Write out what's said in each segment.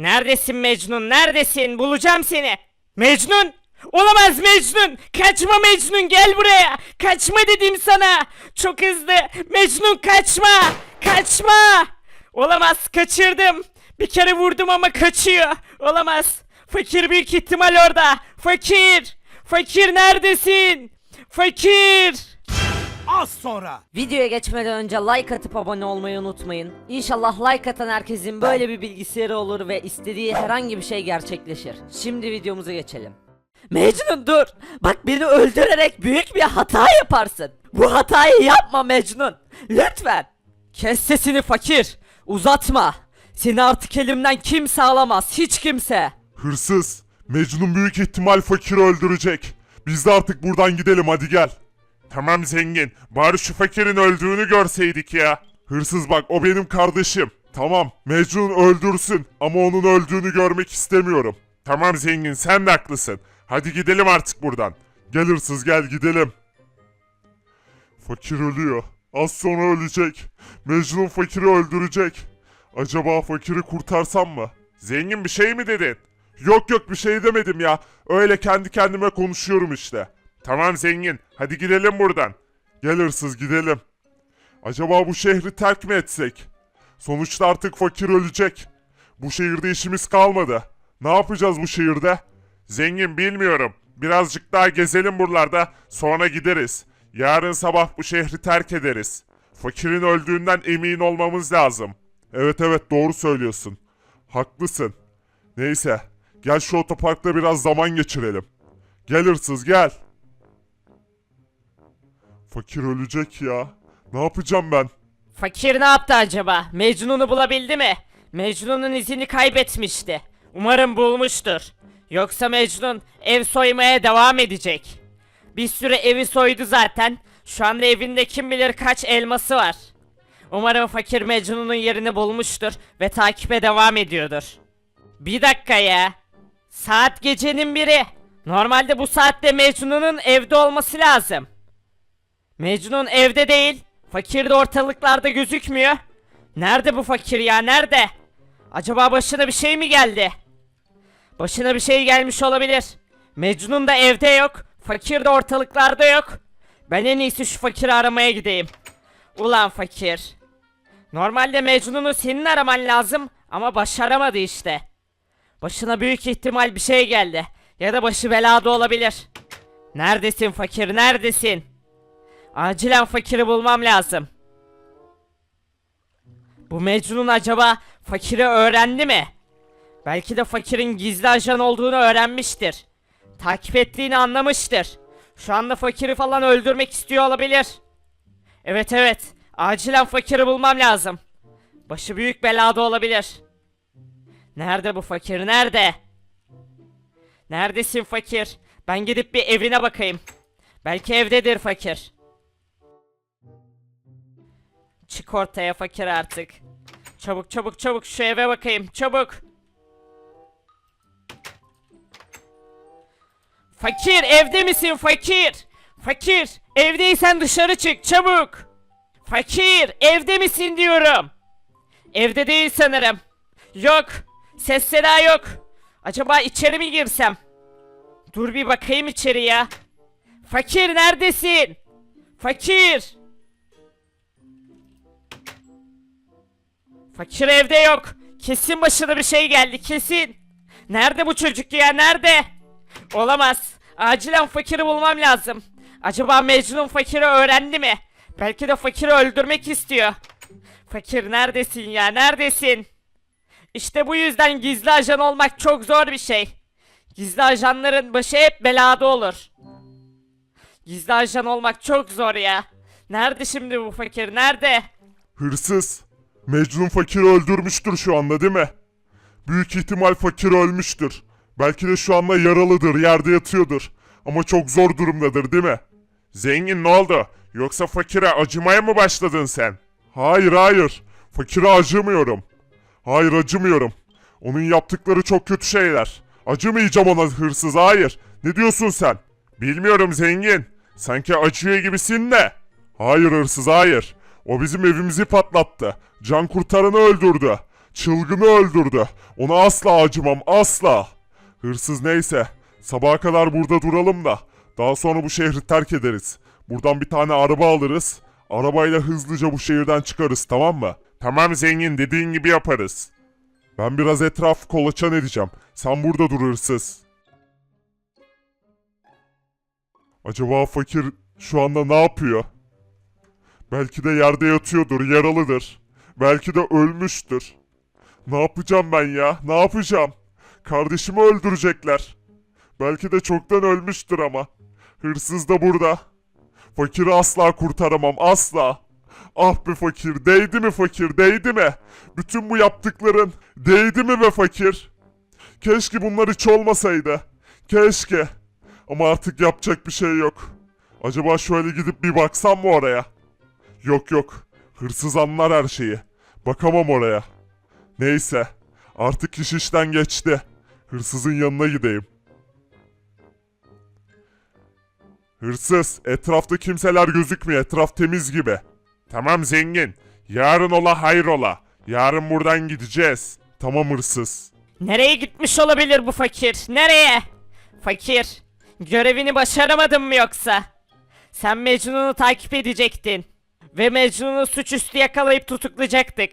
Neredesin Mecnun? Neredesin? Bulacağım seni. Mecnun! Olamaz Mecnun! Kaçma Mecnun gel buraya! Kaçma dedim sana! Çok hızlı! Mecnun kaçma! Kaçma! Olamaz kaçırdım. Bir kere vurdum ama kaçıyor. Olamaz. Fakir büyük ihtimal orada. Fakir! Fakir neredesin? Fakir! Az sonra. Videoya geçmeden önce like atıp abone olmayı unutmayın. İnşallah like atan herkesin böyle bir bilgisayarı olur ve istediği herhangi bir şey gerçekleşir. Şimdi videomuza geçelim. Mecnun dur. Bak beni öldürerek büyük bir hata yaparsın. Bu hatayı yapma Mecnun. Lütfen. Kes sesini fakir. Uzatma. Seni artık elimden kimse alamaz. Hiç kimse. Hırsız. Mecnun büyük ihtimal fakiri öldürecek. Biz de artık buradan gidelim hadi gel. Tamam zengin. Bari şu fakirin öldüğünü görseydik ya. Hırsız bak o benim kardeşim. Tamam Mecnun öldürsün ama onun öldüğünü görmek istemiyorum. Tamam zengin sen de haklısın. Hadi gidelim artık buradan. Gel hırsız gel gidelim. Fakir ölüyor. Az sonra ölecek. Mecnun fakiri öldürecek. Acaba fakiri kurtarsam mı? Zengin bir şey mi dedin? Yok yok bir şey demedim ya. Öyle kendi kendime konuşuyorum işte. Tamam zengin. Hadi gidelim buradan. Gel hırsız gidelim. Acaba bu şehri terk mi etsek? Sonuçta artık fakir ölecek. Bu şehirde işimiz kalmadı. Ne yapacağız bu şehirde? Zengin bilmiyorum. Birazcık daha gezelim buralarda sonra gideriz. Yarın sabah bu şehri terk ederiz. Fakirin öldüğünden emin olmamız lazım. Evet evet doğru söylüyorsun. Haklısın. Neyse gel şu otoparkta biraz zaman geçirelim. Gel hırsız gel. Fakir ölecek ya. Ne yapacağım ben? Fakir ne yaptı acaba? Mecnun'u bulabildi mi? Mecnun'un izini kaybetmişti. Umarım bulmuştur. Yoksa Mecnun ev soymaya devam edecek. Bir süre evi soydu zaten. Şu anda evinde kim bilir kaç elması var. Umarım fakir Mecnun'un yerini bulmuştur ve takibe devam ediyordur. Bir dakika ya. Saat gecenin biri. Normalde bu saatte Mecnun'un evde olması lazım. Mecnun evde değil. Fakir de ortalıklarda gözükmüyor. Nerede bu fakir ya nerede? Acaba başına bir şey mi geldi? Başına bir şey gelmiş olabilir. Mecnun da evde yok. Fakir de ortalıklarda yok. Ben en iyisi şu fakiri aramaya gideyim. Ulan fakir. Normalde Mecnun'u senin araman lazım ama başaramadı işte. Başına büyük ihtimal bir şey geldi. Ya da başı belada olabilir. Neredesin fakir neredesin? Acilen fakiri bulmam lazım. Bu Mecnun acaba fakiri öğrendi mi? Belki de fakirin gizli ajan olduğunu öğrenmiştir. Takip ettiğini anlamıştır. Şu anda fakiri falan öldürmek istiyor olabilir. Evet evet. Acilen fakiri bulmam lazım. Başı büyük belada olabilir. Nerede bu fakir? Nerede? Neredesin fakir? Ben gidip bir evine bakayım. Belki evdedir fakir. Çık ortaya fakir artık. Çabuk çabuk çabuk şu eve bakayım çabuk. Fakir evde misin fakir? Fakir evdeysen dışarı çık çabuk. Fakir evde misin diyorum. Evde değil sanırım. Yok ses seda yok. Acaba içeri mi girsem? Dur bir bakayım içeri ya. Fakir neredesin? Fakir. Fakir evde yok. Kesin başına bir şey geldi kesin. Nerede bu çocuk ya nerede? Olamaz. Acilen fakiri bulmam lazım. Acaba Mecnun fakiri öğrendi mi? Belki de fakiri öldürmek istiyor. Fakir neredesin ya neredesin? İşte bu yüzden gizli ajan olmak çok zor bir şey. Gizli ajanların başı hep belada olur. Gizli ajan olmak çok zor ya. Nerede şimdi bu fakir nerede? Hırsız. Mecnun fakiri öldürmüştür şu anda değil mi? Büyük ihtimal fakir ölmüştür. Belki de şu anda yaralıdır, yerde yatıyordur. Ama çok zor durumdadır değil mi? Zengin ne oldu? Yoksa fakire acımaya mı başladın sen? Hayır hayır. Fakire acımıyorum. Hayır acımıyorum. Onun yaptıkları çok kötü şeyler. Acımayacağım ona hırsız hayır. Ne diyorsun sen? Bilmiyorum zengin. Sanki acıyor gibisin de. Hayır hırsız hayır. O bizim evimizi patlattı. Can kurtaranı öldürdü. çılgını öldürdü. Ona asla acımam asla. Hırsız neyse. Sabaha kadar burada duralım da. Daha sonra bu şehri terk ederiz. Buradan bir tane araba alırız. Arabayla hızlıca bu şehirden çıkarız tamam mı? Tamam zengin dediğin gibi yaparız. Ben biraz etraf kolaçan edeceğim. Sen burada dur hırsız. Acaba fakir şu anda ne yapıyor? Belki de yerde yatıyordur, yaralıdır. Belki de ölmüştür. Ne yapacağım ben ya? Ne yapacağım? Kardeşimi öldürecekler. Belki de çoktan ölmüştür ama. Hırsız da burada. Fakiri asla kurtaramam, asla. Ah be fakir, değdi mi fakir, değdi mi? Bütün bu yaptıkların değdi mi be fakir? Keşke bunlar hiç olmasaydı. Keşke. Ama artık yapacak bir şey yok. Acaba şöyle gidip bir baksam mı oraya? Yok yok. Hırsız anlar her şeyi. Bakamam oraya. Neyse. Artık iş işten geçti. Hırsızın yanına gideyim. Hırsız, etrafta kimseler gözükmüyor. Etraf temiz gibi. Tamam zengin. Yarın ola hayrola. Yarın buradan gideceğiz. Tamam hırsız. Nereye gitmiş olabilir bu fakir? Nereye? Fakir, görevini başaramadın mı yoksa? Sen Mecnun'u takip edecektin. Ve Mecnun'u suçüstü yakalayıp tutuklayacaktık.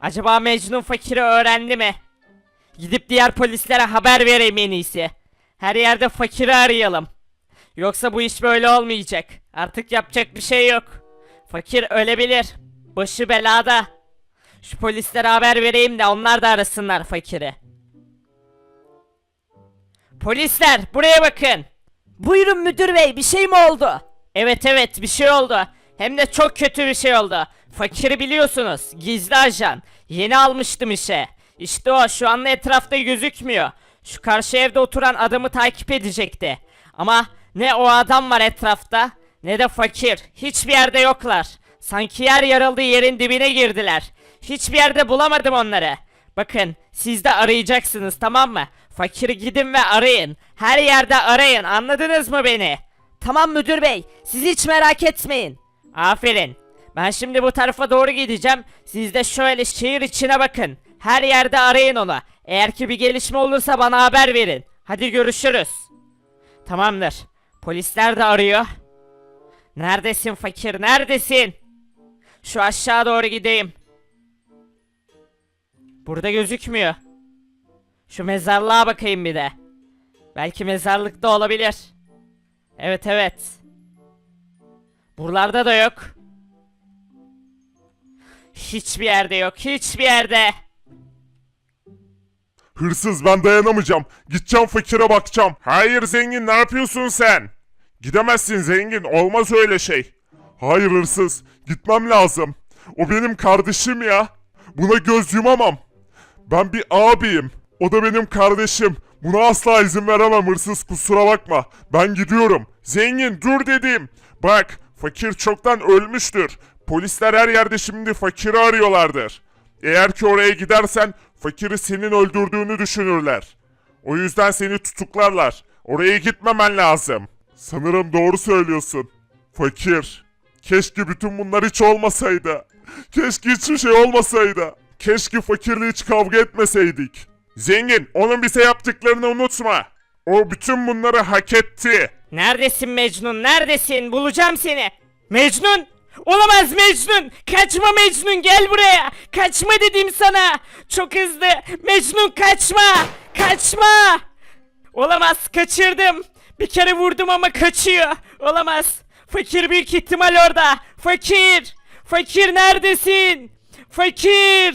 Acaba Mecnun fakiri öğrendi mi? Gidip diğer polislere haber vereyim en iyisi. Her yerde fakiri arayalım. Yoksa bu iş böyle olmayacak. Artık yapacak bir şey yok. Fakir ölebilir. Başı belada. Şu polislere haber vereyim de onlar da arasınlar fakiri. Polisler buraya bakın. Buyurun müdür bey bir şey mi oldu? Evet evet bir şey oldu. Hem de çok kötü bir şey oldu. Fakiri biliyorsunuz. Gizli ajan. Yeni almıştım işe. İşte o şu anda etrafta gözükmüyor. Şu karşı evde oturan adamı takip edecekti. Ama ne o adam var etrafta ne de fakir. Hiçbir yerde yoklar. Sanki yer yarıldı yerin dibine girdiler. Hiçbir yerde bulamadım onları. Bakın siz de arayacaksınız tamam mı? Fakiri gidin ve arayın. Her yerde arayın anladınız mı beni? Tamam müdür bey siz hiç merak etmeyin. Aferin. Ben şimdi bu tarafa doğru gideceğim. Siz de şöyle şehir içine bakın. Her yerde arayın onu. Eğer ki bir gelişme olursa bana haber verin. Hadi görüşürüz. Tamamdır. Polisler de arıyor. Neredesin fakir? Neredesin? Şu aşağı doğru gideyim. Burada gözükmüyor. Şu mezarlığa bakayım bir de. Belki mezarlıkta olabilir. Evet evet. Buralarda da yok. Hiçbir yerde yok. Hiçbir yerde. Hırsız ben dayanamayacağım. Gideceğim fakire bakacağım. Hayır zengin ne yapıyorsun sen? Gidemezsin zengin olmaz öyle şey. Hayır hırsız gitmem lazım. O benim kardeşim ya. Buna göz yumamam. Ben bir abiyim. O da benim kardeşim. Buna asla izin veremem hırsız kusura bakma. Ben gidiyorum. Zengin dur dedim. Bak fakir çoktan ölmüştür. Polisler her yerde şimdi fakiri arıyorlardır. Eğer ki oraya gidersen fakiri senin öldürdüğünü düşünürler. O yüzden seni tutuklarlar. Oraya gitmemen lazım. Sanırım doğru söylüyorsun. Fakir. Keşke bütün bunlar hiç olmasaydı. Keşke hiçbir şey olmasaydı. Keşke fakirle hiç kavga etmeseydik. Zengin, onun bize yaptıklarını unutma. O bütün bunları hak etti. Neredesin Mecnun? Neredesin? Bulacağım seni. Mecnun! Olamaz Mecnun! Kaçma Mecnun gel buraya! Kaçma dedim sana! Çok hızlı! Mecnun kaçma! Kaçma! Olamaz kaçırdım! Bir kere vurdum ama kaçıyor! Olamaz! Fakir büyük ihtimal orada! Fakir! Fakir neredesin? Fakir!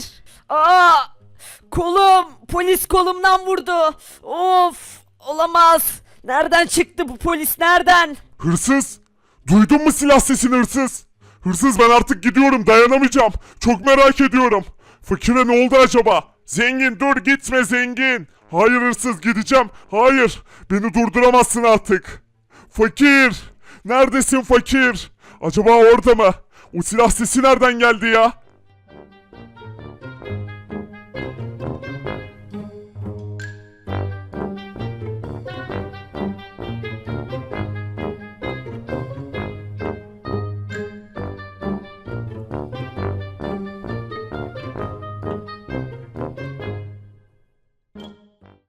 Aa kolum polis kolumdan vurdu. Of olamaz. Nereden çıktı bu polis nereden? Hırsız! Duydun mu silah sesini hırsız? Hırsız ben artık gidiyorum dayanamayacağım. Çok merak ediyorum. Fakire ne oldu acaba? Zengin dur gitme zengin. Hayır hırsız gideceğim. Hayır. Beni durduramazsın artık. Fakir. Neredesin fakir? Acaba orada mı? O silah sesi nereden geldi ya?